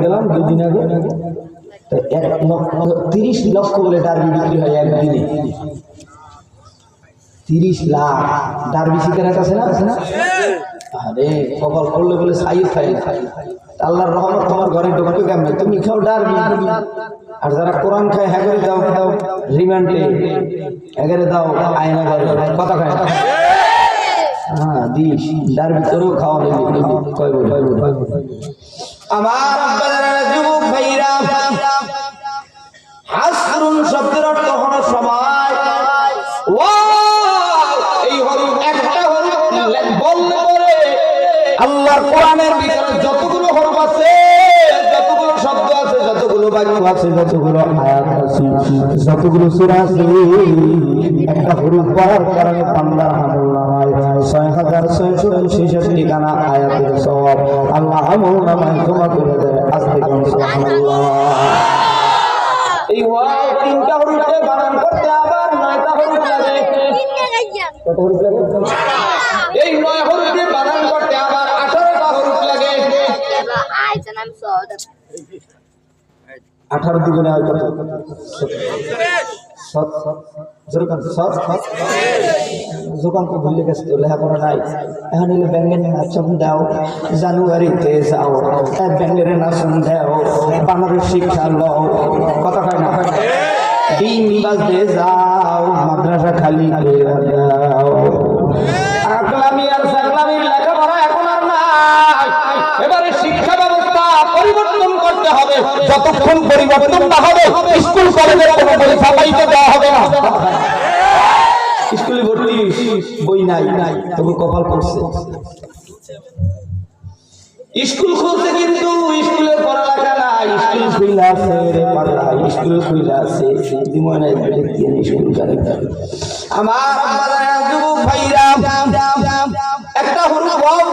গেলাম আগে। এক লক্ষ, তিরিশ লক্ষ বলে ডারবি বিক্রি হয় একদিনে। তিরিশ লাখ। ডারবি সিগারেট আছে না? আছে না? আরে, কপাল করলে বলে সাই খাই। আল্লাহর রহমত, তোমার ঘরে ঢুকবে কেমন? তুমি খাও ডারবি। আর যারা কোরআন খায় হ্যাঁ দাও দাও। রিমান্ডে। এগারে দাও, আয়না ঘরে। কথা খায় হ্যাঁ ভিতরেও খাওয়া যতগুলো হরফ আছে, যতগুলো শব্দ আছে, যতগুলো বাক্য আছে, যতগুলো আয়াত আছে, যতগুলো আছে, একটা কারণে খানা আয়াতের সওয়াব। আল্লাহ আমল নামায় ক্ষমা করে দেয়। আস্তে কোন এই ওয়াও তিনটা হরফে বানান করতে আবার নয়টা হরফ লাগে। কত হরফ লাগে? এই নয় হরফে বানান করতে আবার আঠারোটা হরফ লাগে। আঠারো দুগুণে হয় কত? সৎ সৎ সৎ তো ভুলে গেছে তো লেখাপড়া নাই। এখন হলে ব্যাঙ্গের নাচন দাও। জানুয়ারিতে যাও ব্যাঙ্গের নাচন দাও। বাংলাদেশ শিক্ষা লও। কথা কয় না? ডিম বাজতে যাও, মাদ্রাসা খালি আগলামি আর এখন আর নাই। এবারে শিক্ষা ব্যবস্থা পরিবর্তন করতে হবে। যতক্ষণ পরিবর্তন না হবে, স্কুল, কলেজের কোনো পরীক্ষা পাইতে দেওয়া হবে না। স্কুলে ভর্তি বই নাই নাই তবু কপাল পড়ছে। স্কুল খুলছে কিন্তু স্কুলে পড়ালেখা নাই। স্কুল খুলে আছে রে পাগলা স্কুল খুলে আছে। স্কুল করে। আমার যুবক ভাইরা, একটা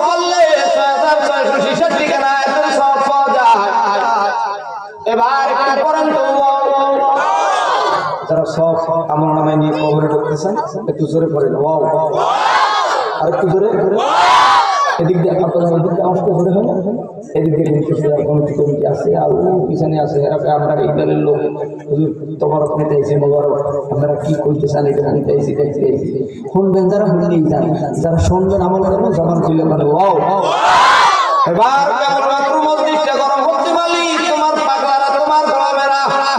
বললে সব এবার যারা সব আমার নামে নিয়ে কবরে ঢুকতেছেন, একটু জোরে পড়েন ওয়াও আর একটু জোরে এদিক দিয়ে আপনারা এদিক দিয়ে আসতে হয় এদিক দিয়ে কমিটি কমিটি আছে আর ও পিছনে আছে। আমরা দলের লোক। তোমার নিতে আইছি, মোবারক। আপনারা কি কইতে চান এটা নিতে আইছি, দেখতে আইছি। শুনবেন যারা শুনলেই যান যারা শুনবেন আমল করবেন, জবান খুলে মানে ওয়াও এবার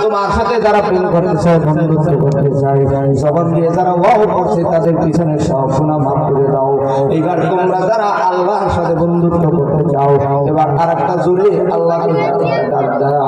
তোমার সাথে যারা প্রেম করতে চায় বন্ধুত্ব করতে চায়। জবান দিয়ে যারা ওয়াও করছে, তাদের পিছনে সব শোনা মাফ করে দাও। এবার তোমরা যারা আল্লাহর সাথে বন্ধুত্ব করতে চাও, এবার আর একটা জোরে আল্লাহকে ডাক দাও।